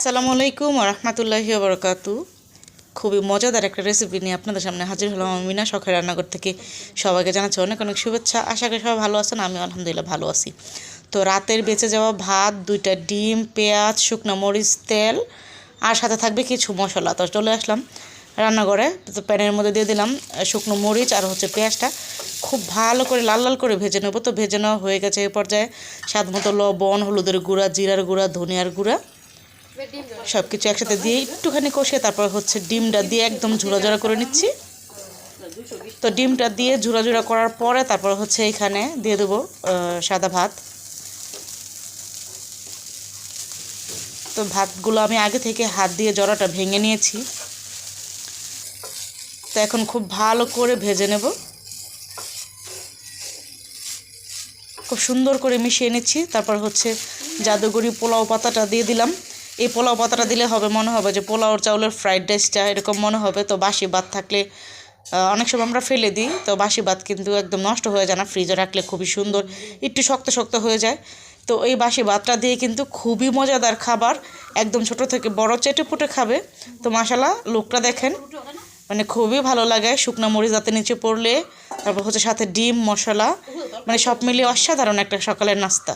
আসসালামু আলাইকুম রহমতুল্লাহি বরকাতু। খুবই মজাদার একটা রেসিপি নিয়ে আপনাদের সামনে হাজির হলাম আমি মিনা শখের রান্নাঘর থেকে। সবাইকে জানাচ্ছি অনেক অনেক শুভেচ্ছা। আশা করি সবাই ভালো আছেন আমি আলহামদুলিল্লাহ ভালো আছি। তো রাতের বেঁচে যাওয়া ভাত, দুইটা ডিম, পেঁয়াজ, শুকনো মরিচ, তেল, আর সাথে থাকবে কিছু মশলা। তো চলে আসলাম রান্নাঘরে। তো প্যানের মধ্যে দিয়ে দিলাম শুকনো মরিচ আর হচ্ছে পেঁয়াজটা। খুব ভালো করে লাল লাল করে ভেজে নেব। তো ভেজে নেওয়া হয়ে গেছে এই পর্যায়ে। স্বাদ মতো লবণ, হলুদের গুঁড়া, জিরার গুঁড়া, ধনিয়ার গুঁড়া। সব কিছু একসাথে দিয়ে একটুখানি কষিয়ে তারপর হচ্ছে ডিমটা দিয়ে একদম ঝুড়া করে নিচ্ছি। তো ডিমটা দিয়ে ঝুড়া ঝুড়া করার পরে তারপর হচ্ছে এখানে দিয়ে দেবো সাদা ভাত। তো ভাতগুলো আমি আগে থেকে হাত দিয়ে জড়াটা ভেঙে নিয়েছি। তো এখন খুব ভালো করে ভেজে নেব। খুব সুন্দর করে মিশিয়ে নিচ্ছি। তারপর হচ্ছে জাদুগরি পোলাও পাতাটা দিয়ে দিলাম। এই পোলাও পাতাটা দিলে হবে, মনে হবে যে পোলাওর চাউলের ফ্রাইড রাইসটা এরকম মনে হবে। তো বাসি ভাত থাকলে অনেক সময় আমরা ফেলে দিই, তো বাসি ভাত কিন্তু একদম নষ্ট হয়ে যায় না ফ্রিজে রাখলে খুবই সুন্দর, একটু শক্ত শক্ত হয়ে যায়। তো এই বাসি ভাতটা দিয়ে কিন্তু খুবই মজাদার খাবার, একদম ছোট থেকে বড় চেটে পুটে খাবে। তো মশালা লোকটা দেখেন মানে খুবই ভালো লাগে, শুকনো মরিচ দাঁতে নিচে পড়লে, তারপর হচ্ছে সাথে ডিম, মশলা মানে সব মিলিয়ে অসাধারণ একটা সকালের নাস্তা।